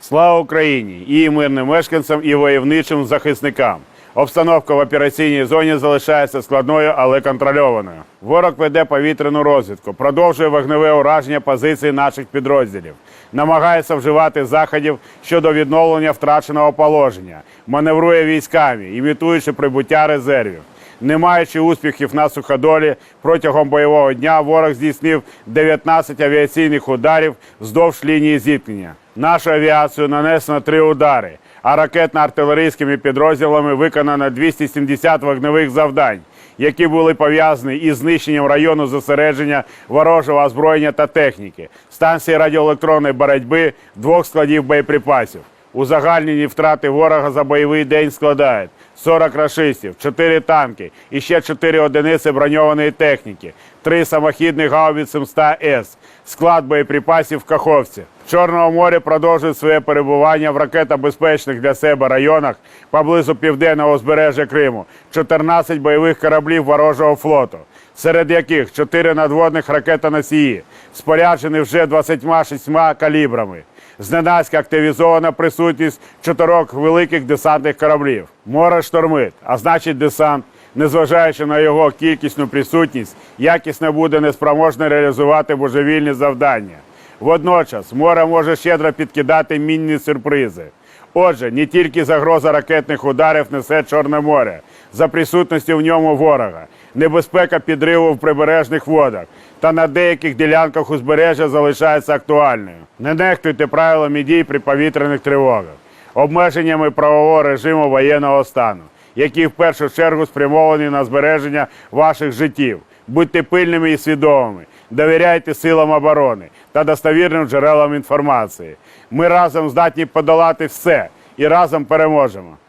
Слава Україні! І мирним мешканцям, і войовничим захисникам. Обстановка в операційній зоні залишається складною, але контрольованою. Ворог веде повітряну розвідку, продовжує вогневе ураження позицій наших підрозділів, намагається вживати заходів щодо відновлення втраченого положення, маневрує військами, імітуючи прибуття резервів. Не маючи успіхів на суходолі, протягом бойового дня ворог здійснив 19 авіаційних ударів вздовж лінії зіткнення. Нашу авіацію нанесено три удари, а ракетно-артилерійськими підрозділами виконано 270 вогневих завдань, які були пов'язані із знищенням району зосередження ворожого озброєння та техніки, станції радіоелектронної боротьби, двох складів боєприпасів. Узагальнені втрати ворога за бойовий день складають 40 рашистів, 4 танки і ще 4 одиниці броньованої техніки, 3 самохідних гаубиць М100С, склад боєприпасів в Каховці. В Чорному морі продовжують своє перебування в ракетобезпечних для себе районах поблизу південного узбережжя Криму, 14 бойових кораблів ворожого флоту, серед яких 4 надводних ракетоносії, споряджені вже 26 калібрами. Зненацька активізована присутність чотирьох великих десантних кораблів. Море штормить, а значить десант, незважаючи на його кількісну присутність, якісно буде неспроможний реалізувати божевільні завдання. Водночас море може щедро підкидати мінні сюрпризи. Отже, не тільки загроза ракетних ударів несе Чорне море, за присутності в ньому ворога, небезпека підриву в прибережних водах та на деяких ділянках узбережжя залишається актуальною. Не нехтуйте правилами дій при повітряних тривогах, обмеженнями правового режиму воєнного стану, які в першу чергу спрямовані на збереження ваших життів. Будьте пильними і свідомими, довіряйте силам оборони та достовірним джерелам інформації. Ми разом здатні подолати все і разом переможемо.